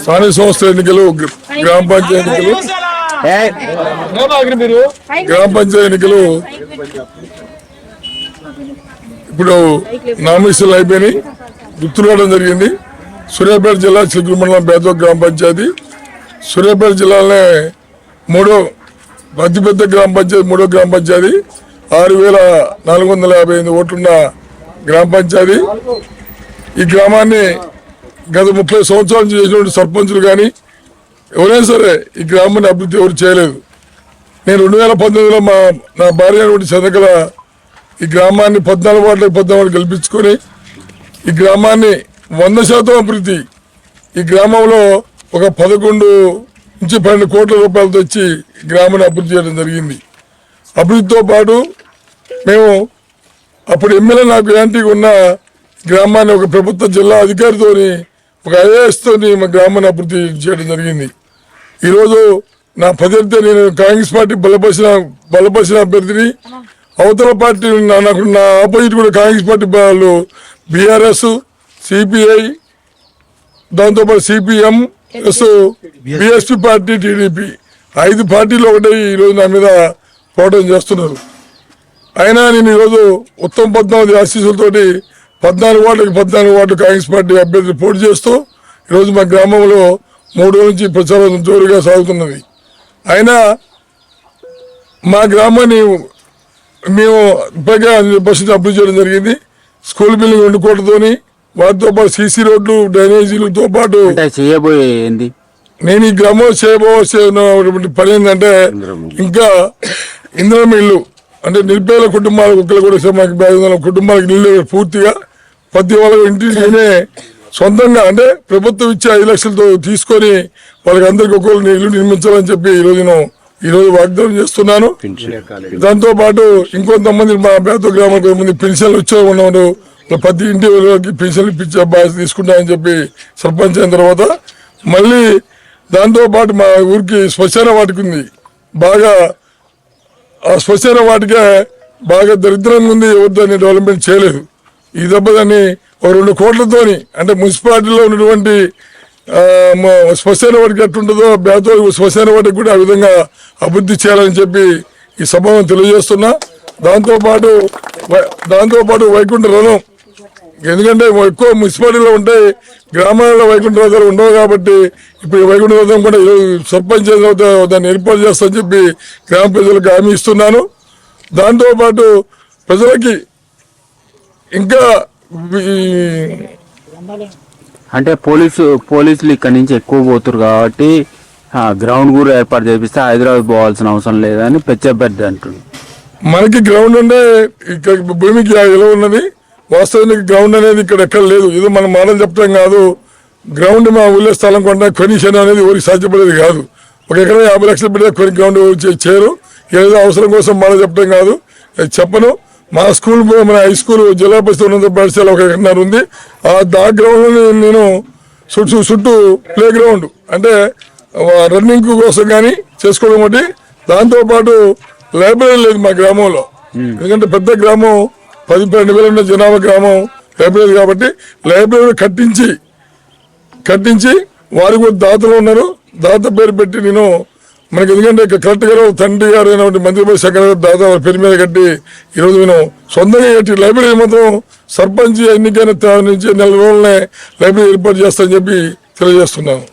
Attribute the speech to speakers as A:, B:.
A: స్థానిక సంస్థ ఎన్నికలు గ్రామ పంచాయతీ ఎన్నికలు. గ్రామ పంచాయతీ ఎన్నికలు. ఇప్పుడు నామినేషన్లు అయిపోయినాయి. గుర్తురావడం జరిగింది. సూర్యాపేట జిల్లా చిలుకూరు మండలం బేతో గ్రామ పంచాయతీ. సూర్యాపేట జిల్లాలోనే మూడో అతిపెద్ద గ్రామ పంచాయతీ మూడో గ్రామ పంచాయతీ. ఆరు వేల నాలుగు వందల యాభై ఎనిమిది ఓట్లున్న గ్రామ పంచాయతీ. ఈ గ్రామాన్ని గత ముప్పై సంవత్సరాల నుంచి చేసినటువంటి సర్పంచులు కానీ ఎవరైనా సరే ఈ గ్రామాన్ని అభివృద్ధి ఎవరు చేయలేదు. నేను రెండు వేల పంతొమ్మిదిలో మా నా భార్య అయినటువంటి చంద్రకళ ఈ గ్రామాన్ని పద్నాలుగు వాటికి పద్నాలుగు గెలిపించుకొని ఈ గ్రామాన్ని వంద శాతం అభివృద్ధి ఈ గ్రామంలో ఒక పదకొండు నుంచి పన్నెండు కోట్ల రూపాయలు తెచ్చి గ్రామాన్ని అభివృద్ధి చేయడం జరిగింది. అభివృద్ధితో పాటు మేము అప్పుడు ఎమ్మెల్యే నాకు గ్యారంటీగా ఉన్న గ్రామాన్ని ఒక ప్రభుత్వ జిల్లా అధికారితోని ఒక ఐఏఎస్ మా గ్రామాన్ని అభివృద్ధి చేయడం జరిగింది. ఈరోజు నా ప్రత్యర్థి నేను కాంగ్రెస్ పార్టీ బలపరిచిన బలపరిచిన అభ్యర్థిని. అవతల పార్టీ నా- నాకు నా ఆపోజిట్ కూడా కాంగ్రెస్ పార్టీ వాళ్ళు బీఆర్ఎస్ సిపిఐ దాంతోపాటు CPM S BSP party TDP. ఐదు పార్టీలు ఒకటే ఈరోజు నా మీద పోరాటం చేస్తున్నారు. అయినా నేను ఈరోజు ఉత్తమ పద్మావతి ఆశీస్సులతోటి పద్నాలుగు వార్డులకు పద్నాలుగు వార్డు కాంగ్రెస్ పార్టీ అభ్యర్థులు పోటీ చేస్తూ ఈరోజు మా గ్రామంలో మూడు రోజుల నుంచి ప్రచారం జోరుగా సాగుతున్నది. అయినా మా గ్రామాన్ని మేము ఇప్పటికే బస్సు అభివృద్ధి చేయడం జరిగింది. స్కూల్ బిల్డింగ్ రెండు కోట్లతోని వాటితో పాటు సీసీ రోడ్లు డ్రైనేజీలతో పాటు
B: అంటే చేయబోయే ఏంది?
A: నేను ఈ గ్రామంలో చేయబోసిన పని ఏంటంటే ఇంకా ఇంద్రం ఇల్లు అంటే నిరుపేద కుటుంబాలకు ఒక్కరు కూడా మాకు కుటుంబాలకు ఇల్లు పూర్తిగా ప్రతి వాళ్ళ ఇంటి నేనే సొంతంగా అంటే ప్రభుత్వం ఇచ్చే ఐదు లక్షలతో తీసుకొని వాళ్ళకి అందరికి ఒక్కొక్కరు ఇల్లు నిర్మించాలని చెప్పి ఈ రోజు నేను ఈ రోజు వాగ్దానం చేస్తున్నాను. దాంతో పాటు ఇంకొంతమంది మా పేద గ్రామాలకు కొంతమంది పెన్షన్లు వచ్చే ఉన్నవాడు ప్రతి ఇంటి వాళ్ళకి పెన్షన్లు ఇప్పించే బాధ్యత తీసుకుంటామని చెప్పి సర్పంచ్ అయిన తర్వాత మళ్ళీ దాంతో పాటు మా ఊరికి శ్మశాన వాటికి ఉంది. బాగా ఆ శ్మశాన వాటికే బాగా దరిద్రంగా ఉంది ఎవరు దాన్ని డెవలప్మెంట్ చేయలేదు. ఈ దెబ్బ దాన్ని రెండు కోట్లతోని అంటే మున్సిపాలిటీలో ఉన్నటువంటి శ్మశాన వాటికి ఎట్టుంటుందో బేతో శ్మశాన వాటికి కూడా ఆ విధంగా అభివృద్ధి చేయాలని చెప్పి ఈ సభను తెలియజేస్తున్నా. దాంతోపాటు దాంతోపాటు వై- వైకుంఠ రుణం ఎందుకంటే ఎక్కువ మున్సిపాలిటీలో ఉంటాయి గ్రామాలలో వైకుంఠ రథాలు ఉండవు కాబట్టి ఇప్పుడు ఈ వైకుంఠ రథం కూడా సర్పంచ్ దాన్ని ఏర్పాటు చేస్తామని చెప్పి గ్రామ ప్రజలకు హామీ ఇస్తున్నాను. దాంతోపాటు ప్రజలకి ఇంకా
B: అంటే పోలీసు పోలీసులు ఇక్కడ నుంచి ఎక్కువ పోతురు కాబట్టి గ్రౌండ్ కూడా ఏర్పాటు చేపిస్తే హైదరాబాద్ పోవాల్సిన అవసరం లేదని పెచ్చబెద్ద అంటుంది
A: మనకి గ్రౌండ్ ఉండే ఇక్కడ భూమికి ఎలా ఉన్నది. వాస్తవానికి గ్రౌండ్ అనేది ఇక్కడ ఎక్కడ లేదు. ఏదో మనం మాటలు చెప్పడం కాదు. గ్రౌండ్ మా ఊళ్ళో స్థలం కొండ కొనిషన్ అనేది ఎవరికి సాధ్యపడేది కాదు. ఒక ఎకరం యాభై లక్షలు పెడితే కొన్ని గ్రౌండ్ చేయరు ఏదో అవసరం కోసం మాట చెప్పడం కాదు. చెప్పను. మా స్కూల్ మన హై స్కూల్ జిల్లా పరిషత్ ఉన్నత పాఠశాల ఒక ఎకరన్నర ఉంది. ఆ దా గ్రౌండ్లో నేను చుట్టూ చుట్టూ ప్లే గ్రౌండ్ అంటే రన్నింగ్ కోసం కానీ చేసుకోవడం ఒకటి. దాంతో పాటు లైబ్రరీ లేదు మా గ్రామంలో. ఎందుకంటే పెద్ద గ్రామం పది పన్నెండు వేల ఉన్న జనాభా గ్రామం లైబ్రరీ కాబట్టి లైబ్రరీ కట్టించి కట్టించి వారు కూడా దాతలు ఉన్నారు. దాత పేరు పెట్టి నేను మనకి ఎందుకంటే ఇక్కడ కరెక్ట్ గారు తండ్రి గారు అయినటువంటి మంత్రిపతి శాఖ దాదాపు దాత పేరు మీద కట్టి ఈరోజు నేను సొంతంగా కట్టి లైబ్రరీ మొత్తం సర్పంచ్ ఎన్నికైన నుంచి నెల రోజులనే లైబ్రరీ ఏర్పాటు చేస్తానని చెప్పి తెలియజేస్తున్నాను.